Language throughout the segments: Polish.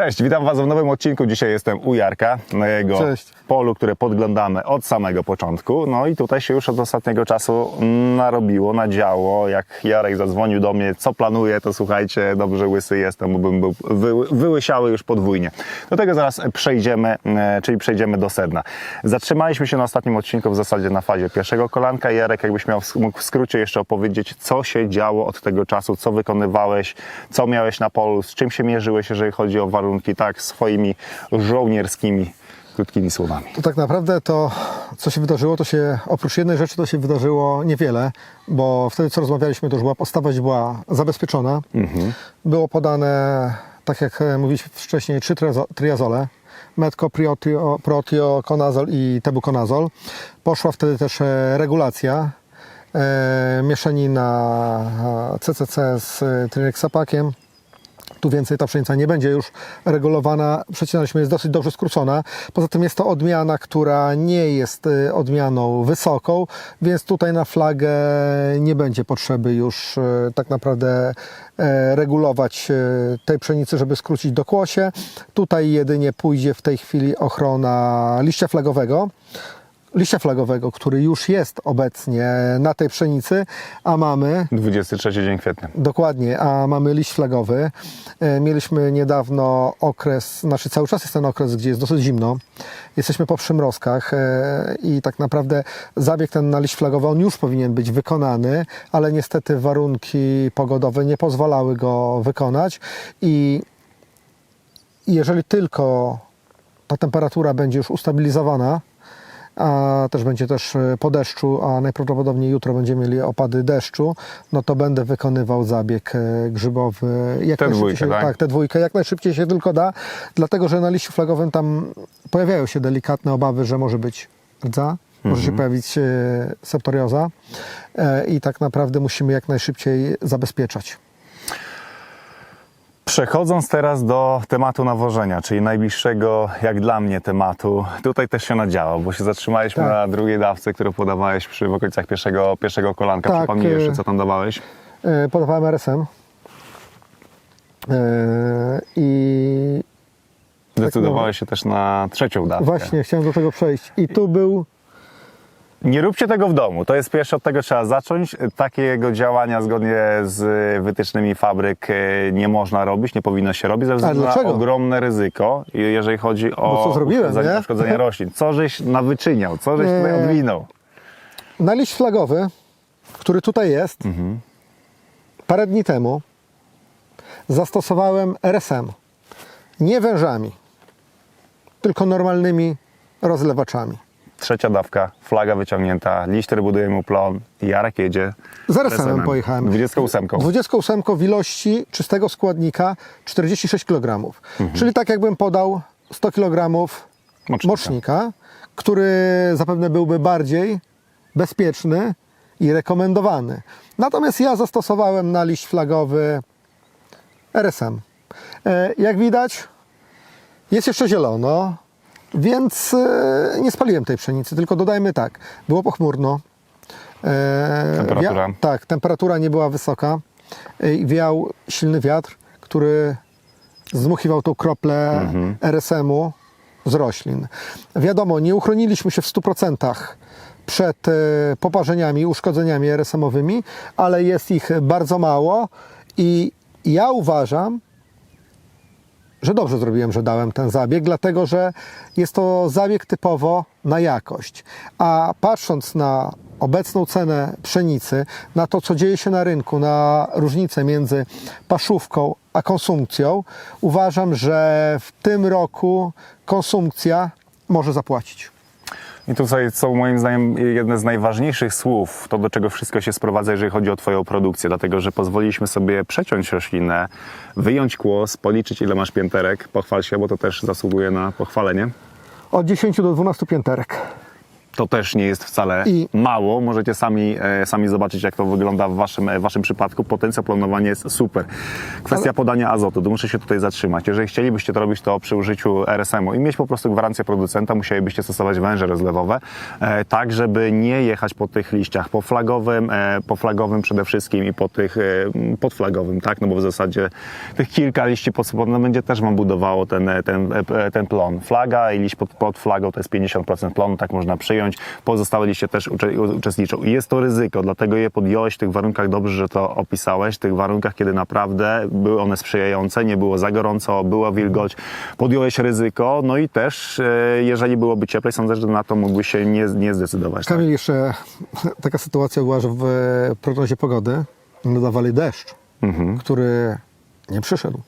Cześć, witam Was w nowym odcinku. Dzisiaj jestem u Jarka na jego Cześć. polu, które podglądamy od samego początku. No i tutaj się już od ostatniego czasu narobiło, nadziało. Jak Jarek zadzwonił do mnie, co planuje, to słuchajcie, dobrze łysy jestem, bo bym był wy, wyłysiały już podwójnie. Do tego zaraz przejdziemy, e, czyli przejdziemy do sedna. Zatrzymaliśmy się na ostatnim odcinku w zasadzie na fazie pierwszego kolanka. Jarek, jakbyś miał w- mógł w skrócie jeszcze opowiedzieć, co się działo od tego czasu, co wykonywałeś, co miałeś na polu, z czym się mierzyłeś, jeżeli chodzi o warunki, tak, swoimi żołnierskimi, krótkimi słowami. To tak naprawdę to, co się wydarzyło, to się oprócz jednej rzeczy to się wydarzyło niewiele, bo wtedy co rozmawialiśmy, to już była postawać była zabezpieczona. Było podane, tak jak e, mówiliśmy wcześniej, trzy triazo- triazole. Metco, Priotio, Protio, Conazol i Tebuconazol. Poszła wtedy też e, regulacja e, mieszanina CCC z e, Trinexapakiem. Tu więcej ta pszenica nie będzie już regulowana. Przecinaliśmy jest dosyć dobrze skrócona. Poza tym jest to odmiana, która nie jest y, odmianą wysoką, więc tutaj na flagę nie będzie potrzeby już y, tak naprawdę e, regulować y, tej pszenicy, żeby skrócić do kłosie. Tutaj jedynie pójdzie w tej chwili ochrona liścia flagowego liścia flagowego, który już jest obecnie na tej pszenicy, a mamy 23 dzień kwietnia. Dokładnie, a mamy liść flagowy. E, Mieliśmy niedawno okres, znaczy cały czas jest ten okres, gdzie jest dosyć zimno. Jesteśmy po przymrozkach e, i tak naprawdę zabieg ten na liść flagowy, on już powinien być wykonany, ale niestety warunki pogodowe nie pozwalały go wykonać i jeżeli tylko ta temperatura będzie już ustabilizowana, a też będzie też e, po deszczu, a najprawdopodobniej jutro będziemy mieli opady deszczu, no to będę wykonywał zabieg e, grzybowy. Jak najszybciej dwójkę, się, tak? tak, tę dwójkę, jak najszybciej się tylko da, dlatego że na liściu flagowym tam pojawiają się delikatne obawy, że może być rdza, może się pojawić e, septorioza i tak naprawdę musimy jak najszybciej zabezpieczać. Przechodząc teraz do tematu nawożenia, czyli najbliższego, jak dla mnie, tematu. Tutaj też się nadziało, bo się zatrzymaliśmy Tak. na drugiej dawce, którą podawałeś przy w okolicach pierwszego, pierwszego kolanka. Tak, Przypomnij y- jeszcze, co tam dawałeś. E, Podawałem RSM e, i Zdecydowałeś się też na trzecią dawkę. właśnie chciałem do tego przejść. I tu był Nie róbcie tego w domu. To jest pierwsze, od tego trzeba zacząć. Takiego działania zgodnie z wytycznymi fabryk e, nie można robić, nie powinno się robić ze względu na ogromne ryzyko, jeżeli chodzi o uszkodzenie, nie? uszkodzenie roślin. Co żeś nawyczyniał, co żeś tutaj odwinął. Na liść flagowy, który tutaj jest, parę dni temu zastosowałem RSM. Nie wężami, tylko normalnymi rozlewaczami. Trzecia dawka, flaga wyciągnięta, liść, który buduje mu plon, Jarek jedzie. Z RSM-em pojechałem. 28. 28 w ilości czystego składnika 46 kg. Czyli tak jakbym podał 100 kg Mocznika. mocznika, który zapewne byłby bardziej bezpieczny i rekomendowany. Natomiast ja zastosowałem na liść flagowy RSM. E, Jak widać, jest jeszcze zielono, więc e, nie spaliłem tej pszenicy, tylko dodajmy tak, było pochmurno. E, Temperatura? Wia- tak, temperatura nie była wysoka. e, i Wiał silny wiatr, który zdmuchiwał tą kroplę RSM-u z roślin. Wiadomo, nie uchroniliśmy się w 100% przed poparzeniami, uszkodzeniami RSM-owymi, ale jest ich bardzo mało i ja uważam, że dobrze zrobiłem, że dałem ten zabieg, dlatego że jest to zabieg typowo na jakość. A patrząc na obecną cenę pszenicy, na to, co dzieje się na rynku, na różnicę między paszówką a konsumpcją, uważam, że w tym roku konsumpcja może zapłacić. I tutaj są moim zdaniem jedne z najważniejszych słów, to do czego wszystko się sprowadza, jeżeli chodzi o Twoją produkcję, dlatego że pozwoliliśmy sobie przeciąć roślinę, wyjąć kłos, policzyć ile masz pięterek, pochwal się, bo to też zasługuje na pochwalenie. Od 10 do 12 pięterek. To też nie jest wcale I- mało. Możecie sami, e, sami zobaczyć, jak to wygląda w waszym, e, waszym przypadku. Potencjał planowania jest super. Kwestia podania azotu, to muszę się tutaj zatrzymać. Jeżeli chcielibyście to robić to przy użyciu RSM-u i mieć po prostu gwarancję producenta, musielibyście stosować węże rozlewowe, e, tak żeby nie jechać po tych liściach, po flagowym, e, po flagowym przede wszystkim i po tych e, podflagowym, tak? No bo w zasadzie tych kilka liści pod spodem będzie też wam budowało ten, e, ten, e, ten plon. Flaga i liść pod, pod flagą to jest 50% plonu, tak można przyjąć. Pozostałe liście też ucze, uczestniczą. I jest to ryzyko, dlatego je podjąłeś w tych warunkach, dobrze, że to opisałeś, w tych warunkach, kiedy naprawdę były one sprzyjające, nie było za gorąco, była wilgoć, podjąłeś ryzyko, no i też, e, jeżeli byłoby cieplej, sądzę, że na to mógłbyś się nie, nie zdecydować. Tak? Kamil, jeszcze taka sytuacja była, że w prognozie pogody dodawali deszcz, który nie przyszedł.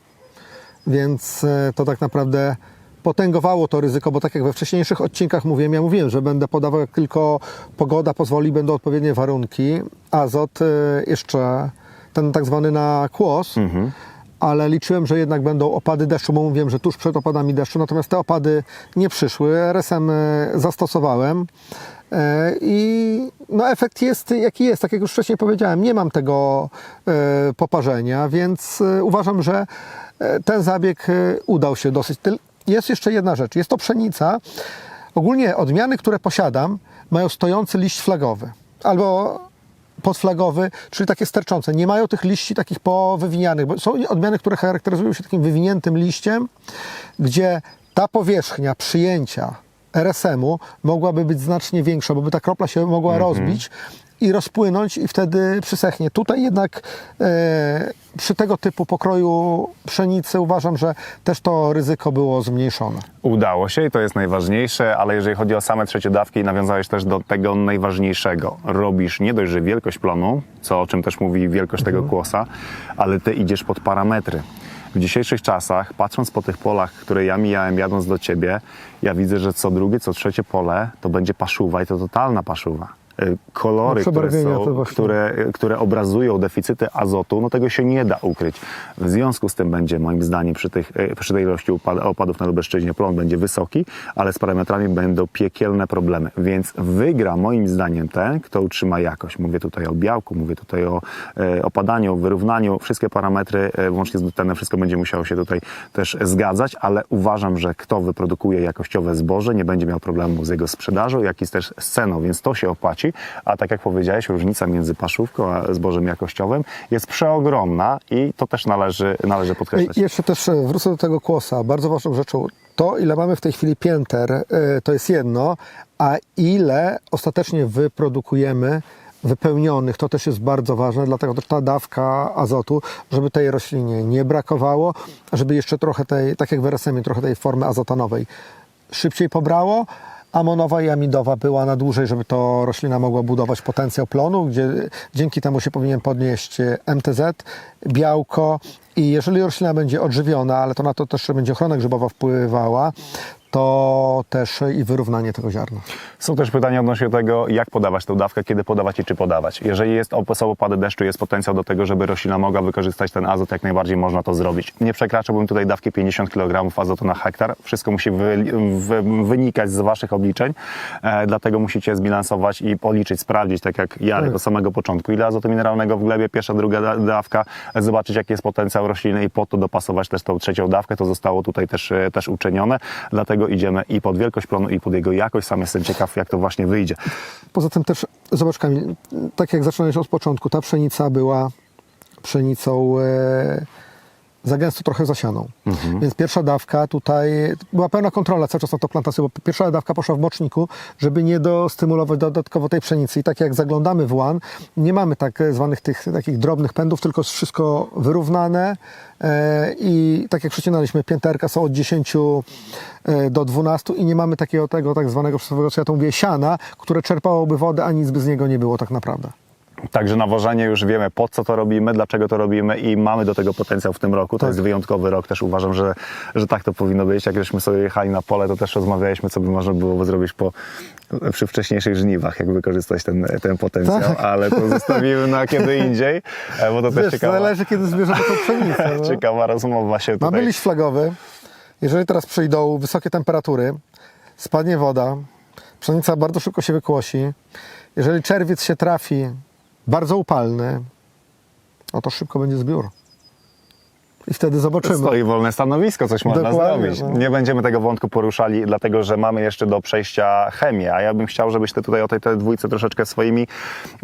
Więc e, to tak naprawdę potęgowało to ryzyko, bo tak jak we wcześniejszych odcinkach mówiłem, ja mówiłem, że będę podawał jak tylko pogoda pozwoli, będą odpowiednie warunki. Azot e, jeszcze ten tak zwany na kłos, ale liczyłem, że jednak będą opady deszczu, bo mówiłem, że tuż przed opadami deszczu, natomiast te opady nie przyszły. RSM e, zastosowałem. E, I no efekt jest jaki jest, tak jak już wcześniej powiedziałem, nie mam tego e, poparzenia, więc e, uważam, że ten zabieg udał się dosyć. Jest jeszcze jedna rzecz, jest to pszenica. Ogólnie odmiany, które posiadam, mają stojący liść flagowy albo podflagowy, czyli takie sterczące. Nie mają tych liści takich powywinianych, bo są odmiany, które charakteryzują się takim wywiniętym liściem, gdzie ta powierzchnia przyjęcia RSM-u mogłaby być znacznie większa, bo by ta kropla się mogła rozbić i rozpłynąć i wtedy przysechnie. Tutaj jednak e, przy tego typu pokroju pszenicy uważam, że też to ryzyko było zmniejszone. Udało się i to jest najważniejsze, ale jeżeli chodzi o same trzecie dawki nawiązałeś też do tego najważniejszego. Robisz nie dość, że wielkość plonu, co o czym też mówi wielkość tego kłosa, ale ty idziesz pod parametry. W dzisiejszych czasach, patrząc po tych polach, które ja mijałem jadąc do ciebie, ja widzę, że co drugie, co trzecie pole to będzie paszuwa i to totalna paszuwa. Kolory, No, które, są, które, które obrazują deficyty azotu, no tego się nie da ukryć. W związku z tym będzie, moim zdaniem, przy, tych, e, przy tej ilości upad, opadów na Lubelszczyźnie plon będzie wysoki, ale z parametrami będą piekielne problemy. Więc wygra, moim zdaniem, ten, kto utrzyma jakość. Mówię tutaj o białku, mówię tutaj o e, opadaniu, wyrównaniu. Wszystkie parametry, e, włącznie z dutlenem, wszystko będzie musiało się tutaj też zgadzać, ale uważam, że kto wyprodukuje jakościowe zboże, nie będzie miał problemu z jego sprzedażą, jak i też z ceną, więc to się opłaci. A tak jak powiedziałeś, różnica między paszówką a zbożem jakościowym jest przeogromna i to też należy, należy podkreślać. Jeszcze też e, wrócę do tego kłosa. Bardzo ważną rzeczą, to ile mamy w tej chwili pięter, e, to jest jedno, a ile ostatecznie wyprodukujemy wypełnionych, to też jest bardzo ważne, dlatego ta dawka azotu, żeby tej roślinie nie brakowało, żeby jeszcze trochę tej, tak jak w RSM, trochę tej formy azotanowej szybciej pobrało, amonowa i amidowa była na dłużej, żeby to roślina mogła budować potencjał plonu, gdzie dzięki temu się powinien podnieść e, MTZ, białko i jeżeli roślina będzie odżywiona, ale to na to też będzie ochrona grzybowa wpływała, to też i wyrównanie tego ziarna. Są też pytania odnośnie tego, jak podawać tę dawkę, kiedy podawać i czy podawać. Jeżeli jest są opady deszczu, jest potencjał do tego, żeby roślina mogła wykorzystać ten azot, jak najbardziej można to zrobić. Nie przekraczałbym tutaj dawki 50 kg azotu na hektar. Wszystko musi wy, wy, wynikać z waszych obliczeń, e, dlatego musicie zbilansować i policzyć, sprawdzić, tak jak Jarek Tak. od samego początku, ile azotu mineralnego w glebie, pierwsza, druga da- dawka, zobaczyć jaki jest potencjał rośliny i po to dopasować też tą trzecią dawkę. To zostało tutaj też, e, też uczynione, dlatego idziemy i pod wielkość plonu i pod jego jakość. Sam jestem ciekaw, jak to właśnie wyjdzie. Poza tym też, zobacz Kamil, tak jak zaczynałeś od początku, ta pszenica była pszenicą e, za gęsto trochę zasianą. Więc pierwsza dawka tutaj, była pełna kontrola cały czas na to plantację, bo pierwsza dawka poszła w moczniku, żeby nie dostymulować dodatkowo tej pszenicy. I tak jak zaglądamy w łan, nie mamy tak zwanych tych takich drobnych pędów, tylko jest wszystko wyrównane e, i tak jak przecinaliśmy, pięterka są od 10 e, do 12 i nie mamy takiego tego tak zwanego, co ja to mówię, siana, które czerpałoby wodę, a nic by z niego nie było tak naprawdę. Także nawożenie już wiemy po co to robimy, dlaczego to robimy i mamy do tego potencjał w tym roku. To Tak. jest wyjątkowy rok, też uważam, że, że tak to powinno być. Jak żeśmy sobie jechali na pole, to też rozmawialiśmy, co by można było zrobić po, przy wcześniejszych żniwach, jak wykorzystać ten, ten potencjał, Tak. ale to zostawimy na kiedy indziej, e, bo to też Wiesz, ciekawa, zależy kiedy zbierzemy tą pszenicę. No. ciekawa rozmowa się Mamy tutaj... liść flagowy. Jeżeli teraz przyjdą wysokie temperatury, spadnie woda, Pszenica bardzo szybko się wykłosi. Jeżeli czerwiec się trafi bardzo upalny, no to szybko będzie zbiór. I wtedy zobaczymy. Stoi wolne stanowisko, coś można Dokładnie, zrobić. no. Nie będziemy tego wątku poruszali, dlatego że mamy jeszcze do przejścia chemię, a ja bym chciał, żebyś ty tutaj o tej, tej dwójce troszeczkę swoimi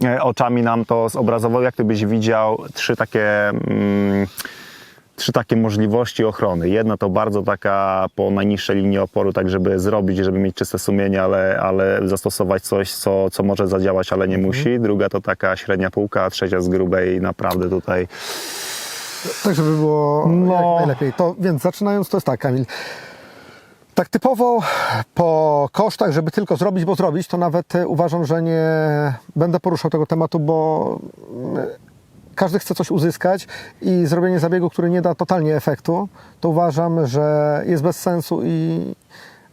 e, oczami nam to zobrazował. Jak ty byś widział trzy takie... Mm, trzy takie możliwości ochrony. Jedna to bardzo taka po najniższej linii oporu, tak żeby zrobić, żeby mieć czyste sumienie, ale, ale zastosować coś, co, co może zadziałać, ale nie musi. Druga to taka średnia półka, a trzecia z grubej naprawdę tutaj Tak, żeby było No. jak najlepiej. To, więc zaczynając, to jest tak, Kamil. Tak typowo po kosztach, żeby tylko zrobić, bo zrobić, to nawet e, uważam, że nie będę poruszał tego tematu, bo każdy chce coś uzyskać i zrobienie zabiegu, który nie da totalnie efektu, to uważam, że jest bez sensu i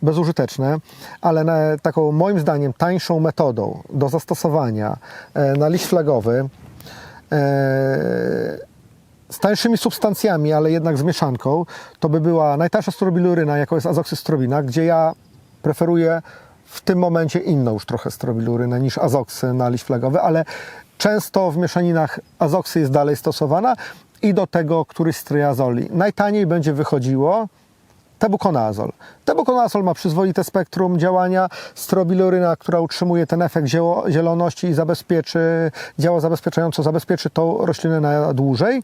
bezużyteczne, ale taką moim zdaniem tańszą metodą do zastosowania e, na liść flagowy e, z tańszymi substancjami, ale jednak z mieszanką, to by była najtańsza strobiluryna, jaką jest azoksystrobina, gdzie ja preferuję w tym momencie inną już trochę strobilurynę niż azoksy na liść flagowy, ale często w mieszaninach azoksy jest dalej stosowana i do tego któryś z triazoli. Najtaniej będzie wychodziło tebukonazol. Tebukonazol ma przyzwoite spektrum działania, strobiluryna, która utrzymuje ten efekt zieloności i zabezpieczy, działa zabezpieczająco, zabezpieczy tą roślinę na dłużej.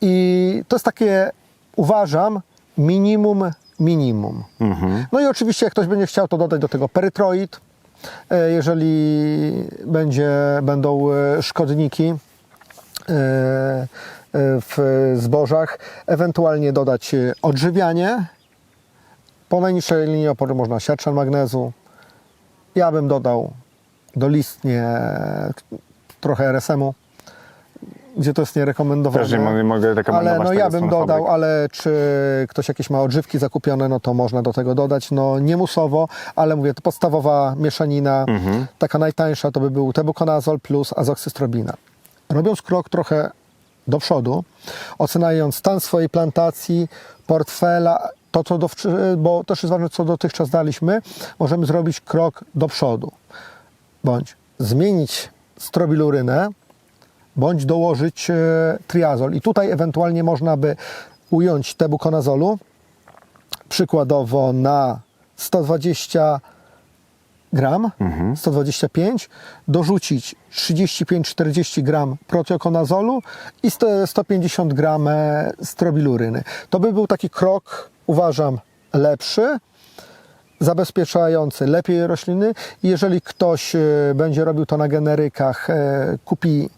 I to jest takie, uważam, minimum minimum. No i oczywiście jak ktoś będzie chciał, to dodać do tego perytroid, jeżeli będzie, będą e, szkodniki e, e, w zbożach, ewentualnie dodać e, odżywianie. Po najniższej linii oporu można siarczan magnezu. Ja bym dodał dolistnie trochę RSM-u, gdzie to jest nierekomendowane. Też nie mogę, mogę rekomendować Ale no ja bym dodał, fabryk. ale czy ktoś jakieś ma odżywki zakupione, no to można do tego dodać. No nie musowo, ale mówię, to podstawowa mieszanina, Mhm. taka najtańsza to by był tebukonazol plus azoksystrobina. Robiąc krok trochę do przodu, oceniając stan swojej plantacji, portfela, to co do, bo też jest ważne, co dotychczas daliśmy, możemy zrobić krok do przodu. Bądź zmienić strobilurynę, bądź dołożyć e, triazol. I tutaj ewentualnie można by ująć tebukonazolu, przykładowo na 120 gram, 125, dorzucić 35-40 gram proteokonazolu i 100 150 gram e, strobiluryny. To by był taki krok, uważam, lepszy, zabezpieczający lepiej rośliny. Jeżeli ktoś e, będzie robił to na generykach, kupi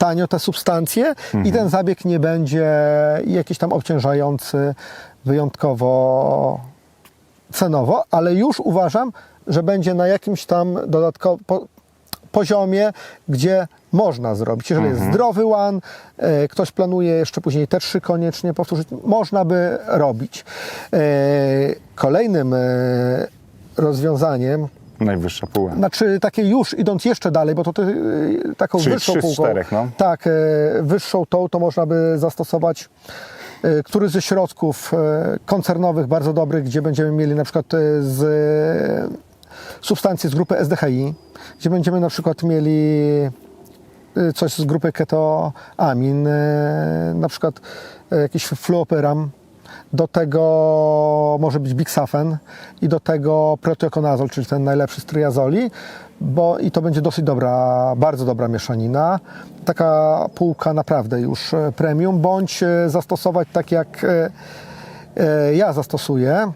tanio te substancje i ten zabieg nie będzie jakiś tam obciążający wyjątkowo cenowo, ale już uważam, że będzie na jakimś tam dodatkowym po, poziomie, gdzie można zrobić. Jeżeli jest zdrowy łan, e, ktoś planuje jeszcze później te trzy koniecznie powtórzyć, można by robić. E, kolejnym e, rozwiązaniem, Najwyższa półka. znaczy takie już idąc jeszcze dalej, bo to ty, y, taką Czyli wyższą trzy z półką. czterech, no. Tak, e, wyższą tą to można by zastosować e, który ze środków e, koncernowych bardzo dobrych, gdzie będziemy mieli na przykład z substancje z grupy SDHI, gdzie będziemy na przykład mieli coś z grupy ketoamin, na przykład jakiś fluoperam, do tego może być bixafen i do tego proteokonazol, czyli ten najlepszy z triazoli, bo i to będzie dosyć dobra, bardzo dobra mieszanina. Taka półka naprawdę już e, premium, bądź e, zastosować tak jak e, ja zastosuję,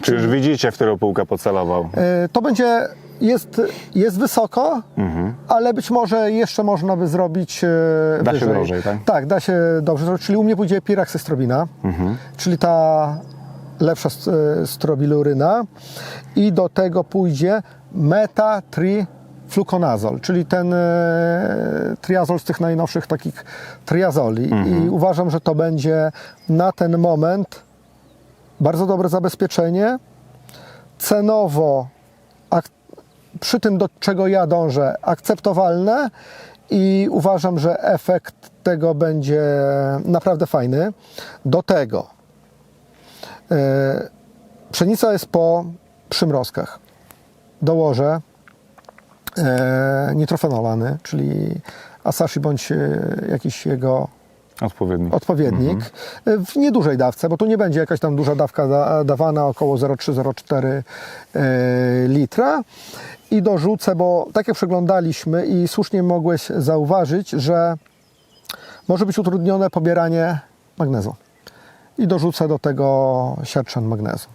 Czy już widzicie, w którą półkę pocelował? To będzie, jest, jest wysoko, ale być może jeszcze można by zrobić e, Da się wyżej. drożej, tak? Tak, da się dobrze zrobić. Czyli u mnie pójdzie piraxystrobina, czyli ta lepsza e, strobiluryna i do tego pójdzie metatrifluconazol, czyli ten e, triazol z tych najnowszych takich triazoli. I uważam, że to będzie na ten moment bardzo dobre zabezpieczenie. Cenowo, przy tym do czego ja dążę, akceptowalne i uważam, że efekt tego będzie naprawdę fajny. Do tego e, pszenica jest po przymrozkach. dołożę e, nitrofenolany, czyli Asashi bądź e, jakiś jego Odpowiedni. odpowiednik e, w niedużej dawce, bo tu nie będzie jakaś tam duża dawka da, dawana, około 0,3-0,4 e, litra. I dorzucę, bo tak jak przeglądaliśmy i słusznie mogłeś zauważyć, że może być utrudnione pobieranie magnezu. I dorzucę do tego sierczan magnezu.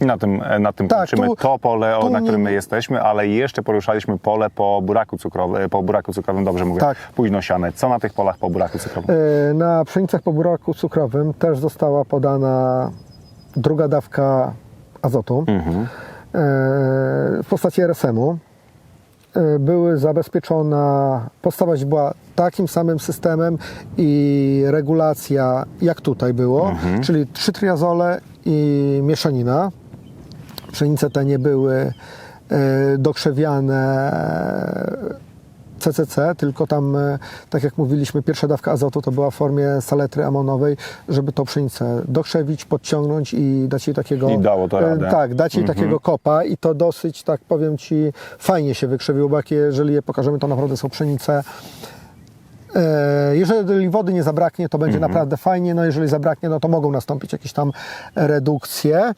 Na tym, na tym Tak, kończymy tu- to pole, tu na którym my jesteśmy, ale jeszcze poruszaliśmy pole po buraku cukrowym, po buraku cukrowym, dobrze mówię, Tak. późno siane. Co na tych polach po buraku cukrowym? E, Na pszenicach po buraku cukrowym też została podana druga dawka azotu e, w postaci RSM-u. E, Były zabezpieczona, podstawa była takim samym systemem i regulacja jak tutaj było, czyli trzy triazole i mieszanina. Pszenice te nie były e, dokrzewiane CCC, tylko tam, e, tak jak mówiliśmy, pierwsza dawka azotu to była w formie saletry amonowej, żeby tą pszenicę dokrzewić, podciągnąć i dać jej takiego... I dało to e, radę. Tak, dać jej takiego kopa i to dosyć, tak powiem Ci, fajnie się wykrzewiło, bo jak jeżeli je pokażemy, to naprawdę są pszenice Jeżeli wody nie zabraknie, to będzie naprawdę fajnie. No jeżeli zabraknie, no to mogą nastąpić jakieś tam redukcje.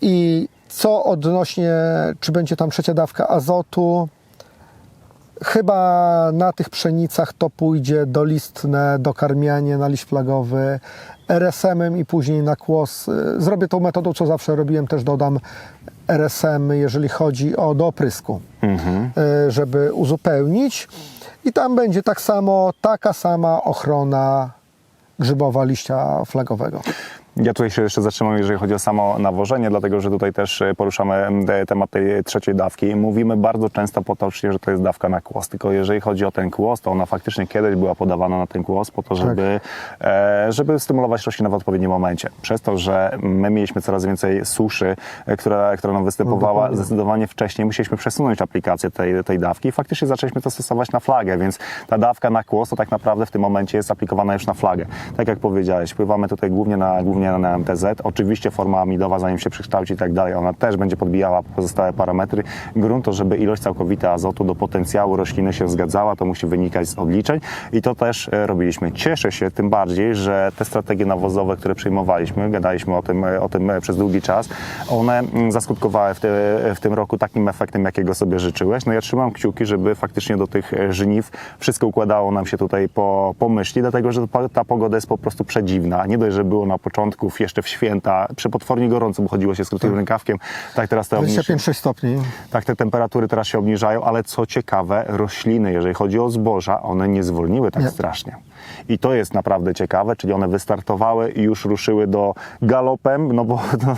I co odnośnie, czy będzie tam trzecia dawka azotu? Chyba na tych pszenicach to pójdzie dolistne, dokarmianie na liść flagowy, RSM-em i później na kłos. E, Zrobię tą metodą, co zawsze robiłem, też dodam RSM, jeżeli chodzi o do oprysku, e, żeby uzupełnić. I tam będzie tak samo, taka sama ochrona grzybowa liścia flagowego. Ja tutaj się jeszcze zatrzymam, jeżeli chodzi o samo nawożenie, dlatego że tutaj też e, poruszamy temat tej trzeciej dawki. Mówimy bardzo często potocznie, że to jest dawka na kłos, tylko jeżeli chodzi o ten kłos, to ona faktycznie kiedyś była podawana na ten kłos po to, żeby, e, żeby stymulować roślinę w odpowiednim momencie. Przez to, że my mieliśmy coraz więcej suszy, e, która, która nam występowała, dokładnie. zdecydowanie wcześniej musieliśmy przesunąć aplikację tej, tej dawki i faktycznie zaczęliśmy to stosować na flagę, więc ta dawka na kłos to tak naprawdę w tym momencie jest aplikowana już na flagę. Tak jak powiedziałeś, wpływamy tutaj głównie na, głównie na MTZ. Oczywiście forma amidowa, zanim się przekształci i tak dalej, ona też będzie podbijała pozostałe parametry gruntu, żeby ilość całkowita azotu do potencjału rośliny się zgadzała, to musi wynikać z odliczeń i to też e, robiliśmy. Cieszę się tym bardziej, że te strategie nawozowe, które przyjmowaliśmy, gadaliśmy o tym, e, o tym e, przez długi czas, one mm, zaskutkowały w, te, w tym roku takim efektem, jakiego sobie życzyłeś. No ja trzymam kciuki, żeby faktycznie do tych żniw wszystko układało nam się tutaj po, po myśli, dlatego że ta pogoda jest po prostu przedziwna. Nie dość, że było na początku, w- jeszcze w święta, przepotwornie gorąco, bo chodziło się z krótkim rękawkiem, tak teraz te obniż... 25-6 stopni. Tak, te temperatury teraz się obniżają, ale co ciekawe, rośliny, jeżeli chodzi o zboża, one nie zwolniły tak Nie. strasznie. I to jest naprawdę ciekawe, czyli one wystartowały i już ruszyły do galopem, no bo no,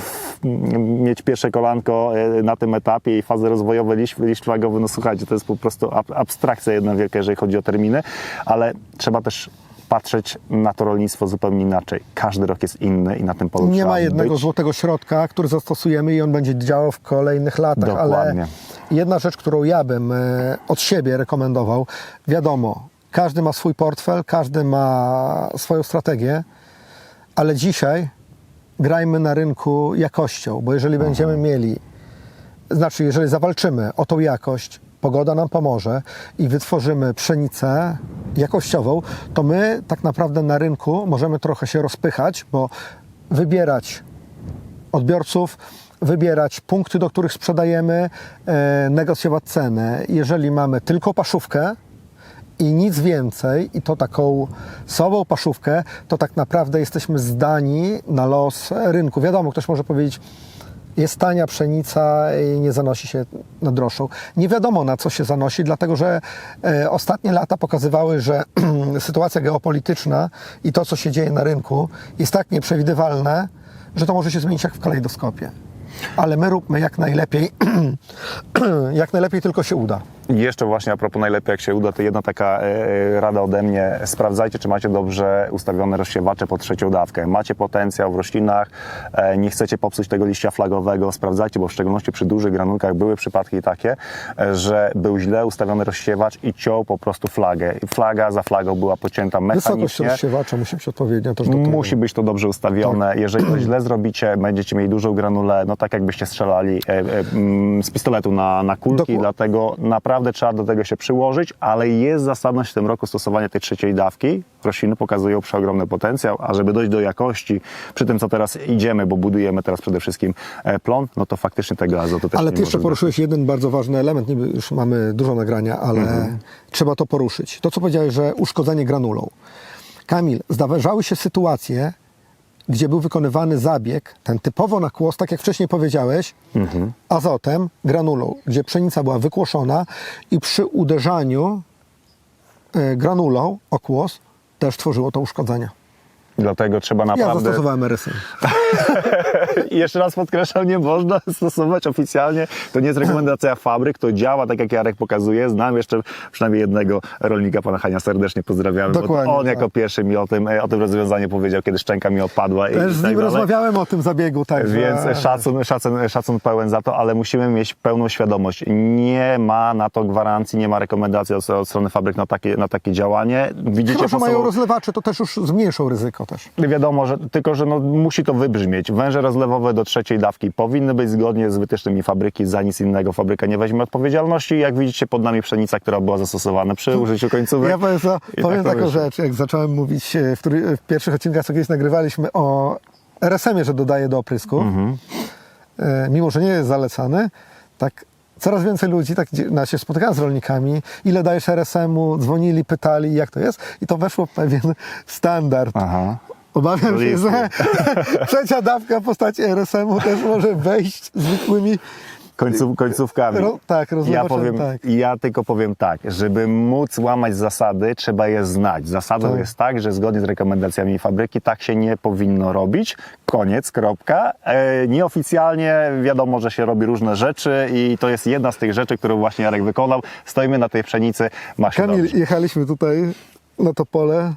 mieć pierwsze kolanko e, na tym etapie i fazę rozwojową liść, liść flagowy, no słuchajcie, to jest po prostu ab- abstrakcja jedna wielka, jeżeli chodzi o terminy, ale trzeba też patrzeć na to rolnictwo zupełnie inaczej. Każdy rok jest inny i na tym polu Nie ma jednego być. złotego środka, który zastosujemy i on będzie działał w kolejnych latach, Dokładnie. ale jedna rzecz, którą ja bym e, od siebie rekomendował, wiadomo, każdy ma swój portfel, każdy ma swoją strategię, ale dzisiaj grajmy na rynku jakością, bo jeżeli będziemy mieli, znaczy jeżeli zawalczymy o tą jakość, pogoda nam pomoże i wytworzymy pszenicę jakościową, to my tak naprawdę na rynku możemy trochę się rozpychać, bo wybierać odbiorców, wybierać punkty, do których sprzedajemy, e, negocjować cenę. Jeżeli mamy tylko paszówkę i nic więcej, i to taką słabą paszówkę, to tak naprawdę jesteśmy zdani na los rynku. Wiadomo, ktoś może powiedzieć, jest tania pszenica i nie zanosi się na droższą. Nie wiadomo na co się zanosi, dlatego że e, ostatnie lata pokazywały, że sytuacja geopolityczna i to, co się dzieje na rynku, jest tak nieprzewidywalne, że to może się zmienić jak w kalejdoskopie. Ale my róbmy jak najlepiej, jak najlepiej tylko się uda. I jeszcze właśnie a propos najlepiej jak się uda, to jedna taka e, rada ode mnie. Sprawdzajcie, czy macie dobrze ustawione rozsiewacze pod trzecią dawkę. Macie potencjał w roślinach, e, nie chcecie popsuć tego liścia flagowego. Sprawdzajcie, bo w szczególności przy dużych granulkach były przypadki takie, e, że był źle ustawiony rozsiewacz i ciął po prostu flagę. Flaga za flagą była pocięta Wysokość mechanicznie. rozsiewacza musi być odpowiednia też do. Musi być to dobrze ustawione. Jeżeli to źle zrobicie, będziecie mieli dużą granulę, no tak jakbyście strzelali e, e, mm, z pistoletu na, na kulki, Dokładnie. dlatego naprawdę trzeba do tego się przyłożyć, ale jest zasadność w tym roku stosowania tej trzeciej dawki. Rośliny pokazują przeogromny potencjał, a żeby dojść do jakości, przy tym co teraz idziemy, bo budujemy teraz przede wszystkim e, plon, no to faktycznie tego azotu też Ale ty jeszcze poruszyłeś jeden bardzo ważny element, niby już mamy dużo nagrania, ale Mhm. trzeba to poruszyć. To, co powiedziałeś, że uszkodzenie granulą. Kamil, zdarzały się sytuacje, gdzie był wykonywany zabieg, ten typowo na kłos, tak jak wcześniej powiedziałeś, Mhm. azotem, granulą, gdzie pszenica była wykłoszona i przy uderzaniu e, granulą o kłos też tworzyło to uszkodzenia. Dlatego trzeba Ja naprawdę... zastosowałem RSM. I jeszcze raz podkreślam, nie można stosować oficjalnie. To nie jest rekomendacja fabryk, to działa tak jak Jarek pokazuje. Znam jeszcze przynajmniej jednego rolnika, pana Hania, serdecznie pozdrawiamy. bo Dokładnie, on tak. jako pierwszy mi o tym, e, o tym rozwiązaniu powiedział, kiedy szczęka mi odpadła. i Też tak z nim dalej. rozmawiałem o tym zabiegu, tak. Więc szacun, szacun, szacun pełen za to, ale musimy mieć pełną świadomość. Nie ma na to gwarancji, nie ma rekomendacji od, od strony fabryk na takie, na takie działanie. Widzicie Chyba, że mają rozlewacze, to też już zmniejszą ryzyko też. Wiadomo, że tylko, że no, musi to wybrzmieć. Węże rozlewowe do trzeciej dawki powinny być zgodnie z wytycznymi fabryki, za nic innego fabryka nie weźmie odpowiedzialności. Jak widzicie, pod nami pszenica, która była zastosowana przy użyciu końcówek. Ja powiem, co, I powiem tak taką rzecz, jak zacząłem mówić e, w, który, w pierwszych odcinkach, co kiedyś nagrywaliśmy o RSM-ie, że dodaję do oprysku, Mhm. e, mimo że nie jest zalecany, tak coraz więcej ludzi, tak no, się spotykałem z rolnikami, ile dajesz RSM-u, dzwonili, pytali, jak to jest i to weszło pewien standard. Aha. Obawiam się, że trzecia dawka w postaci RSM-u też może wejść zwykłymi Końców, końcówkami. Ro- tak, ja, powiem, tak. ja tylko powiem tak, żeby móc łamać zasady, trzeba je znać. Zasadą Tak. jest tak, że zgodnie z rekomendacjami fabryki tak się nie powinno robić. Koniec, kropka. E, nieoficjalnie wiadomo, że się robi różne rzeczy i to jest jedna z tych rzeczy, którą właśnie Jarek wykonał. Stoimy na tej pszenicy, ma się Kamil, dobrze. jechaliśmy tutaj na to pole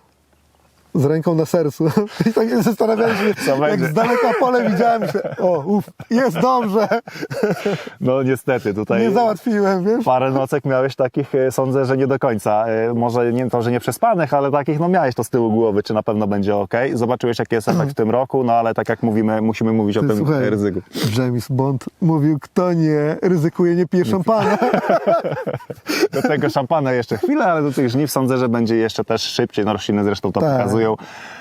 z ręką na sercu i tak się zastanawialiśmy, Co jak będzie? z daleka pole widziałem, że o, uf, jest dobrze, No niestety, tutaj... nie załatwiłem, wiesz? Parę nocek miałeś takich, e, sądzę, że nie do końca. E, Może nie to, że nie przespanych, ale takich, no miałeś to z tyłu głowy, czy na pewno będzie ok. Zobaczyłeś, jaki jest efekt w tym roku, no ale tak jak mówimy, musimy mówić o tym Słuchaj, ryzyku. James Bond mówił, kto nie ryzykuje, nie pije szampana. Do tego szampana jeszcze chwilę, ale do tych żniw sądzę, że będzie jeszcze też szybciej. No rośliny zresztą to Tak. pokazują.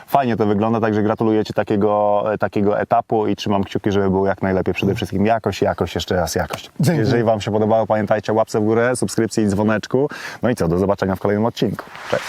Fajnie to wygląda, także gratuluję Ci takiego, e, takiego etapu i trzymam kciuki, żeby było jak najlepiej. Przede wszystkim jakość, jakość, jeszcze raz jakość. Dzięki. Jeżeli Wam się podobało, pamiętajcie łapce w górę, subskrypcji i dzwoneczku. No i co, do zobaczenia w kolejnym odcinku. Cześć.